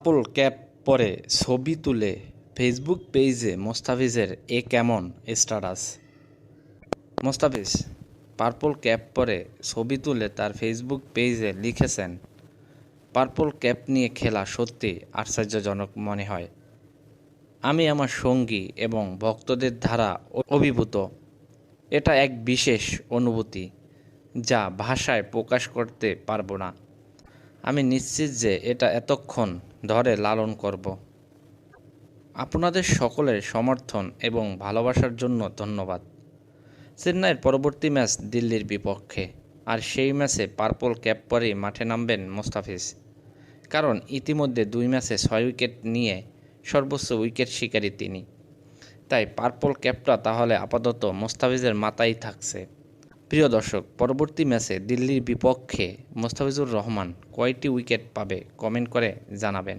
Purple cap পরে ছবি তুলে ফেসবুক পেজে মোস্তাফিজের এ কেমন স্ট্যাটাস মোস্তাফিজ পার্পল ক্যাপ পরে ছবি তুলে তার ফেসবুক পেজে লিখেছেন পার্পল ক্যাপ নিয়ে খেলা সত্যি আশ্চর্যজনক মনে হয়। আমি আমার সঙ্গী এবং ভক্তদের দ্বারা অভিভূত। এটা এক বিশেষ অনুভূতি যা ভাষায় প্রকাশ করতে পারব না। আমি নিশ্চিত যে এটা এতক্ষণ ধরে লালন করব। আপনাদের সকলের সমর্থন এবং ভালোবাসার জন্য ধন্যবাদ। চেন্নাইয়ের পরবর্তী ম্যাচ দিল্লির বিপক্ষে, আর সেই ম্যাচে পার্পল ক্যাপ পরেই মাঠে নামবেন মোস্তাফিজ। কারণ ইতিমধ্যে দুই ম্যাচে ছয় উইকেট নিয়ে সর্বোচ্চ উইকেট শিকারী তিনি। তাই পার্পল ক্যাপটা তাহলে আপাতত মোস্তাফিজের মাথায় থাকছে। প্রিয় দর্শক পরবর্তী ম্যাচে দিল্লির বিপক্ষে মোস্তাফিজুর রহমান কয়টি উইকেট পাবে কমেন্ট করে জানাবেন।